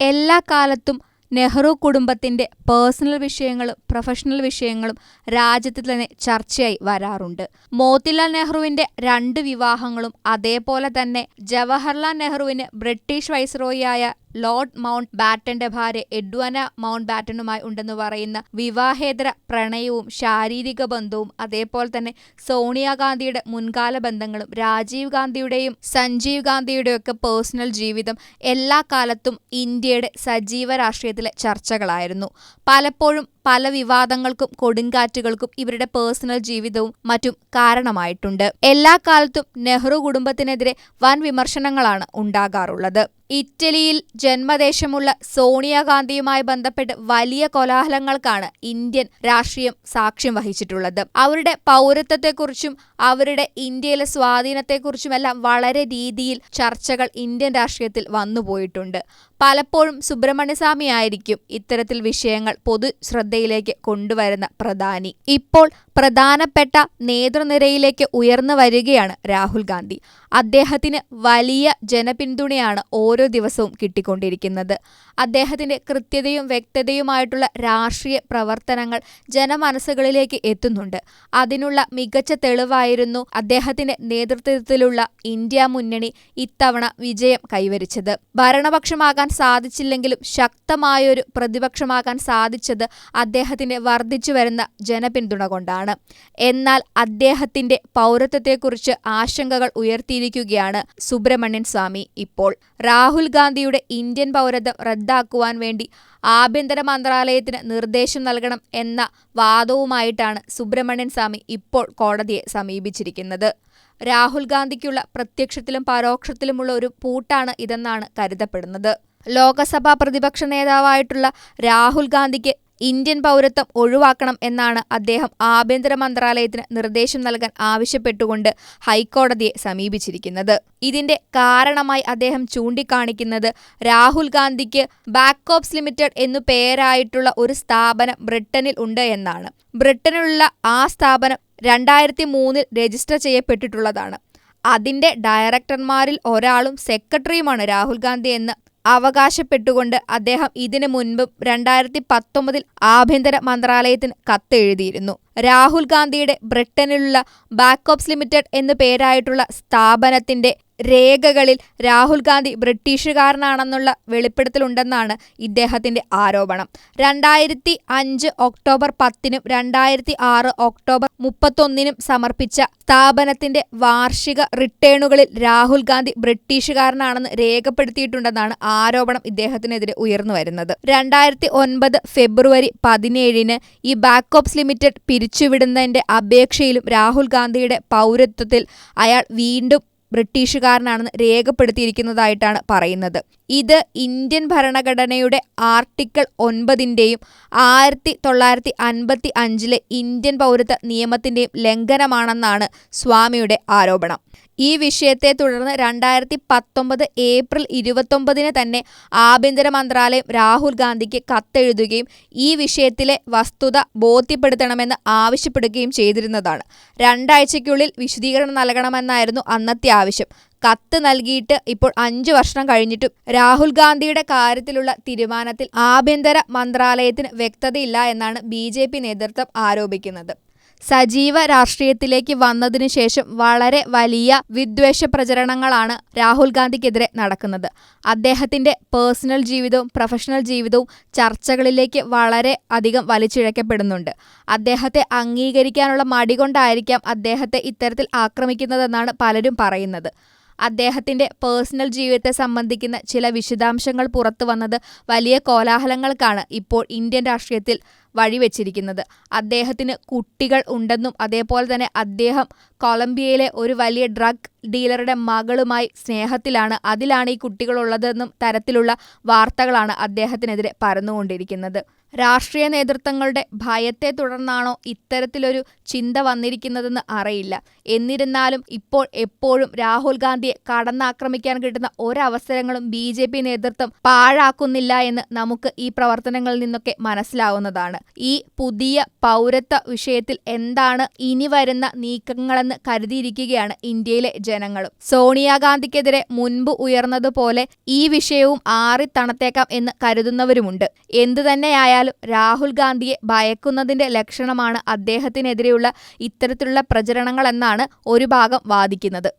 എല്ലാ കാലത്തും നെഹ്റു കുടുംബത്തിന്റെ പേഴ്സണൽ വിഷയങ്ങളും പ്രൊഫഷണൽ വിഷയങ്ങളും രാജ്യത്ത് തന്നെ ചർച്ചയായി വരാറുണ്ട്. മോത്തിലാൽ നെഹ്റുവിന്റെ രണ്ട് വിവാഹങ്ങളും അതേപോലെ തന്നെ ജവഹർലാൽ നെഹ്റുവിന് ബ്രിട്ടീഷ് വൈസ്രോയിയായ ലോർഡ് മൗണ്ട് ബാറ്റന്റെ ഭാര്യ എഡ്വന മൗണ്ട് ബാറ്റനുമായി ഉണ്ടെന്ന് പറയുന്ന വിവാഹേതര പ്രണയവും ശാരീരിക ബന്ധവും അതേപോലെ തന്നെ സോണിയാഗാന്ധിയുടെ മുൻകാല ബന്ധങ്ങളും രാജീവ് ഗാന്ധിയുടെയും സഞ്ജീവ് ഗാന്ധിയുടെയും ഒക്കെ പേഴ്സണൽ ജീവിതം എല്ലാ കാലത്തും ഇന്ത്യയുടെ സജീവ രാഷ്ട്രീയത്തിലെ ചർച്ചകളായിരുന്നു. പലപ്പോഴും പല വിവാദങ്ങൾക്കും കൊടുങ്കാറ്റുകൾക്കും ഇവരുടെ പേഴ്സണൽ ജീവിതവും മറ്റും കാരണമായിട്ടുണ്ട്. എല്ലാ കാലത്തും നെഹ്റു കുടുംബത്തിനെതിരെ വൻ വിമർശനങ്ങളാണ് ഉണ്ടാകാറുള്ളത്. ഇറ്റലിയിൽ ജന്മദേശമുള്ള സോണിയാഗാന്ധിയുമായി ബന്ധപ്പെട്ട് വലിയ കോലാഹലങ്ങൾക്കാണ് ഇന്ത്യൻ രാഷ്ട്രീയം സാക്ഷ്യം വഹിച്ചിട്ടുള്ളത്. അവരുടെ പൗരത്വത്തെക്കുറിച്ചും അവരുടെ ഇന്ത്യയിലെ സ്വാധീനത്തെക്കുറിച്ചുമെല്ലാം വളരെ രീതിയിൽ ചർച്ചകൾ ഇന്ത്യൻ രാഷ്ട്രീയത്തിൽ വന്നുപോയിട്ടുണ്ട്. പലപ്പോഴും സുബ്രഹ്മണ്യസ്വാമി ആയിരിക്കും ഇത്തരത്തിൽ വിഷയങ്ങൾ പൊതു ശ്രദ്ധയിലേക്ക് കൊണ്ടുവരുന്ന പ്രധാനി. ഇപ്പോൾ പ്രധാനപ്പെട്ട നേതൃനിരയിലേക്ക് ഉയർന്നു വരികയാണ് രാഹുൽ ഗാന്ധി. അദ്ദേഹത്തിന് വലിയ ജനപിന്തുണയാണ് ഓരോ ദിവസവും കിട്ടിക്കൊണ്ടിരിക്കുന്നത്. അദ്ദേഹത്തിന്റെ കൃത്യതയും വ്യക്തതയുമായിട്ടുള്ള രാഷ്ട്രീയ പ്രവർത്തനങ്ങൾ ജനമനസ്സുകളിലേക്ക് എത്തുന്നുണ്ട്. അതിനുള്ള മികച്ച തെളിവായിരുന്നു അദ്ദേഹത്തിന്റെ നേതൃത്വത്തിലുള്ള ഇന്ത്യ മുന്നണി ഇത്തവണ വിജയം കൈവരിച്ചത്. ഭരണപക്ഷമാകാൻ സാധിച്ചില്ലെങ്കിലും ശക്തമായൊരു പ്രതിപക്ഷമാകാൻ സാധിച്ചത് അദ്ദേഹത്തിന്റെ വർദ്ധിച്ചു വരുന്ന ജനപിന്തുണ കൊണ്ടാണ്. എന്നാൽ അദ്ദേഹത്തിന്റെ പൗരത്വത്തെക്കുറിച്ച് ആശങ്കകൾ ഉയർത്തിയിരിക്കുകയാണ് സുബ്രഹ്മണ്യൻ സ്വാമി. ഇപ്പോൾ രാഹുൽ ഗാന്ധിയുടെ ഇന്ത്യൻ പൗരത്വം റദ്ദാക്കുവാൻ വേണ്ടി ആഭ്യന്തര മന്ത്രാലയത്തിന് നിർദ്ദേശം നൽകണം എന്ന വാദവുമായിട്ടാണ് സുബ്രഹ്മണ്യൻ സ്വാമി ഇപ്പോൾ കോടതിയെ സമീപിച്ചിരിക്കുന്നത്. രാഹുൽ ഗാന്ധിക്കുള്ള പ്രത്യക്ഷത്തിലും പരോക്ഷത്തിലുമുള്ള ഒരു പൂട്ടാണ് ഇതെന്നാണ് കരുതപ്പെടുന്നത്. ലോകസഭാ പ്രതിപക്ഷ നേതാവായിട്ടുള്ള രാഹുൽ ഗാന്ധിക്ക് ഇന്ത്യൻ പൗരത്വം ഒഴിവാക്കണം എന്നാണ് അദ്ദേഹം ആഭ്യന്തര മന്ത്രാലയത്തിന് നിർദ്ദേശം നൽകാൻ ആവശ്യപ്പെട്ടുകൊണ്ട് ഹൈക്കോടതിയെ സമീപിച്ചിരിക്കുന്നത്. ഇതിന്റെ കാരണമായി അദ്ദേഹം ചൂണ്ടിക്കാണിക്കുന്നത് രാഹുൽ ഗാന്ധിക്ക് ബാക്കോപ്സ് ലിമിറ്റഡ് എന്നു പേരായിട്ടുള്ള ഒരു സ്ഥാപനം ബ്രിട്ടനിൽ ഉണ്ട് എന്നാണ്. ബ്രിട്ടനിലുള്ള ആ സ്ഥാപനം രണ്ടായിരത്തി മൂന്നിൽ രജിസ്റ്റർ ചെയ്യപ്പെട്ടിട്ടുള്ളതാണ്. അതിന്റെ ഡയറക്ടർമാരിൽ ഒരാളും സെക്രട്ടറിയുമാണ് രാഹുൽ ഗാന്ധി എന്ന് അവകാശപ്പെട്ടുകൊണ്ട് അദ്ദേഹം ഇതിനു മുൻപും രണ്ടായിരത്തി പത്തൊമ്പതിൽ ആഭ്യന്തര മന്ത്രാലയത്തിന് കത്തെഴുതിയിരുന്നു. രാഹുൽ ഗാന്ധിയുടെ ബ്രിട്ടനിലുള്ള ബാക്കോപ്സ് ലിമിറ്റഡ് എന്നു പേരായിട്ടുള്ള സ്ഥാപനത്തിന്റെ രേഖകളിൽ രാഹുൽ ഗാന്ധി ബ്രിട്ടീഷുകാരനാണെന്നുള്ള വെളിപ്പെടുത്തലുണ്ടെന്നാണ് ഇദ്ദേഹത്തിന്റെ ആരോപണം. രണ്ടായിരത്തി അഞ്ച് ഒക്ടോബർ പത്തിനും രണ്ടായിരത്തി ആറ് ഒക്ടോബർ മുപ്പത്തൊന്നിനും സമർപ്പിച്ച സ്ഥാപനത്തിന്റെ വാർഷിക റിട്ടേണുകളിൽ രാഹുൽ ഗാന്ധി ബ്രിട്ടീഷുകാരനാണെന്ന് രേഖപ്പെടുത്തിയിട്ടുണ്ടെന്നാണ് ആരോപണം ഇദ്ദേഹത്തിനെതിരെ ഉയർന്നു വരുന്നത്. രണ്ടായിരത്തി ഒൻപത് ഫെബ്രുവരി പതിനേഴിന് ഈ ബാക്കോപ്സ് ലിമിറ്റഡ് പിരിച്ചുവിടുന്നതിന്റെ അപേക്ഷയിലും രാഹുൽ ഗാന്ധിയുടെ പൗരത്വത്തിൽ അയാൾ വീണ്ടും ബ്രിട്ടീഷുകാരനാണെന്ന് രേഖപ്പെടുത്തിയിരിക്കുന്നതായിട്ടാണ് പറയുന്നത്. ഇത് ഇന്ത്യൻ ഭരണഘടനയുടെ ആർട്ടിക്കിൾ ഒൻപതിന്റെയും ആയിരത്തി തൊള്ളായിരത്തി അൻപത്തി അഞ്ചിലെ ഇന്ത്യൻ പൗരത്വ നിയമത്തിന്റെയും ലംഘനമാണെന്നാണ് സ്വാമിയുടെ ആരോപണം. ഈ വിഷയത്തെ തുടർന്ന് രണ്ടായിരത്തി പത്തൊമ്പത് ഏപ്രിൽ ഇരുപത്തൊമ്പതിന് തന്നെ ആഭ്യന്തര മന്ത്രാലയം രാഹുൽ ഗാന്ധിക്ക് കത്തെഴുതുകയും ഈ വിഷയത്തിലെ വസ്തുത ബോധ്യപ്പെടുത്തണമെന്ന് ആവശ്യപ്പെടുകയും ചെയ്തിരുന്നതാണ്. രണ്ടാഴ്ചയ്ക്കുള്ളിൽ വിശദീകരണം നൽകണമെന്നായിരുന്നു അന്നത്തെ ആവശ്യം. കത്ത് നൽകിയിട്ട് ഇപ്പോൾ അഞ്ചു വർഷം കഴിഞ്ഞിട്ടും രാഹുൽ ഗാന്ധിയുടെ കാര്യത്തിലുള്ള തീരുമാനത്തിൽ ആഭ്യന്തര മന്ത്രാലയത്തിന് വ്യക്തതയില്ല എന്നാണ് ബി നേതൃത്വം ആരോപിക്കുന്നത്. സജീവ രാഷ്ട്രീയത്തിലേക്ക് വന്നതിനു ശേഷം വളരെ വലിയ വിദ്വേഷ പ്രചരണങ്ങളാണ് രാഹുൽ ഗാന്ധിക്കെതിരെ നടക്കുന്നത്. അദ്ദേഹത്തിന്റെ പേഴ്സണൽ ജീവിതവും പ്രൊഫഷണൽ ജീവിതവും ചർച്ചകളിലേക്ക് വളരെ അധികം വലിച്ചിഴക്കപ്പെടുന്നുണ്ട്. അദ്ദേഹത്തെ അംഗീകരിക്കാനുള്ള മടി കൊണ്ടായിരിക്കാം അദ്ദേഹത്തെ ഇത്തരത്തിൽ ആക്രമിക്കുന്നതെന്നാണ് പലരും പറയുന്നത്. അദ്ദേഹത്തിന്റെ പേഴ്സണൽ ജീവിതത്തെ സംബന്ധിക്കുന്ന ചില വിശദാംശങ്ങൾ പുറത്തു വന്നത് വലിയ കോലാഹലങ്ങൾക്കാണ് ഇപ്പോൾ ഇന്ത്യൻ രാഷ്ട്രീയത്തിൽ വഴിവെച്ചിരിക്കുന്നത്. അദ്ദേഹത്തിന് കുട്ടികൾ ഉണ്ടെന്നും അതേപോലെ തന്നെ അദ്ദേഹം കൊളംബിയയിലെ ഒരു വലിയ ഡ്രഗ് ഡീലറുടെ മകളുമായി സ്നേഹത്തിലാണ് അതിലാണ് ഈ കുട്ടികളുള്ളതെന്നും തരത്തിലുള്ള വാർത്തകളാണ് അദ്ദേഹത്തിനെതിരെ പരന്നുകൊണ്ടിരിക്കുന്നത്. രാഷ്ട്രീയ നേതൃത്വങ്ങളുടെ ഭയത്തെ തുടർന്നാണോ ഇത്തരത്തിലൊരു ചിന്ത വന്നിരിക്കുന്നതെന്ന് അറിയില്ല. എന്നിരുന്നാലും ഇപ്പോൾ എപ്പോഴും രാഹുൽ ഗാന്ധിയെ കടന്നാക്രമിക്കാൻ കിട്ടുന്ന ഒരവസരങ്ങളും ബി ജെ പി നേതൃത്വം പാഴാക്കുന്നില്ല എന്ന് നമുക്ക് ഈ പ്രവർത്തനങ്ങളിൽ നിന്നൊക്കെ മനസ്സിലാവുന്നതാണ്. ഈ പുതിയ പൗരത്വ വിഷയത്തിൽ എന്താണ് ഇനി വരുന്ന നീക്കങ്ങളെന്ന് കരുതിയിരിക്കുകയാണ് ഇന്ത്യയിലെ ജനങ്ങളും. സോണിയാഗാന്ധിക്കെതിരെ മുൻപ് ഉയർന്നതുപോലെ ഈ വിഷയവും ആറിത്തണത്തേക്കാം എന്ന് കരുതുന്നവരുമുണ്ട്. എന്തു തന്നെയായാലും രാഹുൽ ഗാന്ധിയെ ഭയക്കുന്നതിന്റെ ലക്ഷണമാണ് അദ്ദേഹത്തിനെതിരെയുള്ള ഇത്തരത്തിലുള്ള പ്രചരണങ്ങളെന്നാണ് ഒരു ഭാഗം വാദിക്കുന്നത്.